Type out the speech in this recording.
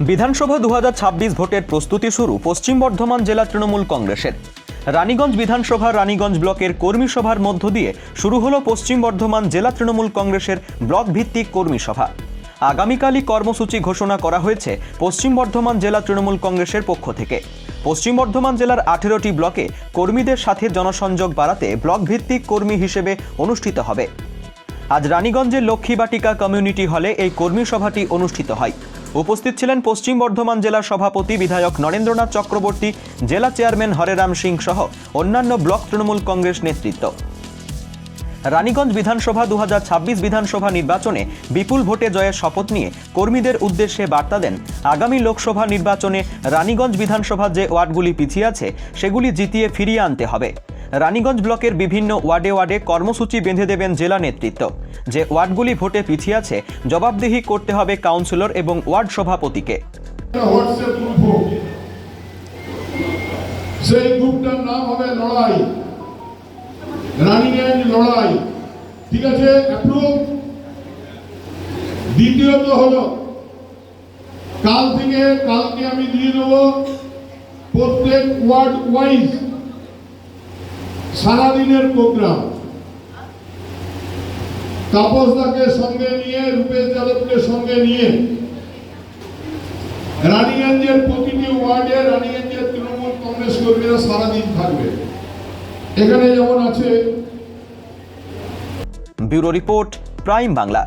বিধানসভা দু হাজার ছাব্বিশ ভোটের প্রস্তুতি শুরু পশ্চিম বর্ধমান জেলা তৃণমূল কংগ্রেসের। রানীগঞ্জ বিধানসভা রানীগঞ্জ ব্লকের কর্মী সভার মধ্য দিয়ে শুরু হলো পশ্চিম বর্ধমান জেলা তৃণমূল কংগ্রেসের ব্লক ভিত্তিক কর্মী সভা। আগামীকালই কর্মসূচি ঘোষণা করা হয়েছে পশ্চিম বর্ধমান জেলা তৃণমূল কংগ্রেসের পক্ষ থেকে। পশ্চিম বর্ধমান জেলার আঠেরোটি ব্লকে কর্মীদের সাথে জনসংযোগ বাড়াতে ব্লক ভিত্তিক কর্মী হিসেবে অনুষ্ঠিত হবে। আজ রানীগঞ্জের লক্ষ্মীবাটিকা কমিউনিটি হলে এই কর্মী সভাটি অনুষ্ঠিত হয়। উপস্থিত ছিলেন পশ্চিম বর্ধমান জেলার সভাপতি বিধায়ক নরেন্দ্রনাথ চক্রবর্তী, জেলা চেয়ারম্যান হরেরাম সিং সহ অন্যান্য ব্লক তৃণমূল কংগ্রেস নেতৃত্ব। রানীগঞ্জ বিধানসভা দু হাজার ছাব্বিশ বিধানসভা নির্বাচনে বিপুল ভোটে জয়ের শপথ নিয়ে কর্মীদের উদ্দেশ্যে বার্তা দেন আগামী লোকসভা নির্বাচনে রানীগঞ্জ বিধানসভা যে ওয়ার্ডগুলি পিছিয়ে আছে, সেগুলি জিতিয়ে ফিরিয়ে আনতে হবে। রানীগঞ্জ ব্লকের বিভিন্ন ওয়ার্ডে ওয়ার্ডে কর্মসূচি বেঁধে দেবেন জেলা নেতৃত্ব। যে ওয়ার্ডগুলি ভোটে পিছিয়ে আছে, জবাবদিহি করতে হবে কাউন্সিলর এবং ওয়ার্ড সভাপতিকে। দ্বিতীয়ত হলো, কাল থেকে কালকে আমি দিয়ে দেবো প্রত্যেক ওয়ার্ড ওয়াইজ সারাদিনের প্রোগ্রাম। তাপসদাকে সঙ্গে নিয়ে, রূপেশ যাদবকে সঙ্গে নিয়ে রানীগঞ্জের প্রতিটি ওয়ার্ডে রানীগঞ্জের তৃণমূল কংগ্রেস কর্মীরা সারাদিন থাকবে। এখানে যেমন আছে ব্যুরো রিপোর্ট, প্রাইম বাংলা।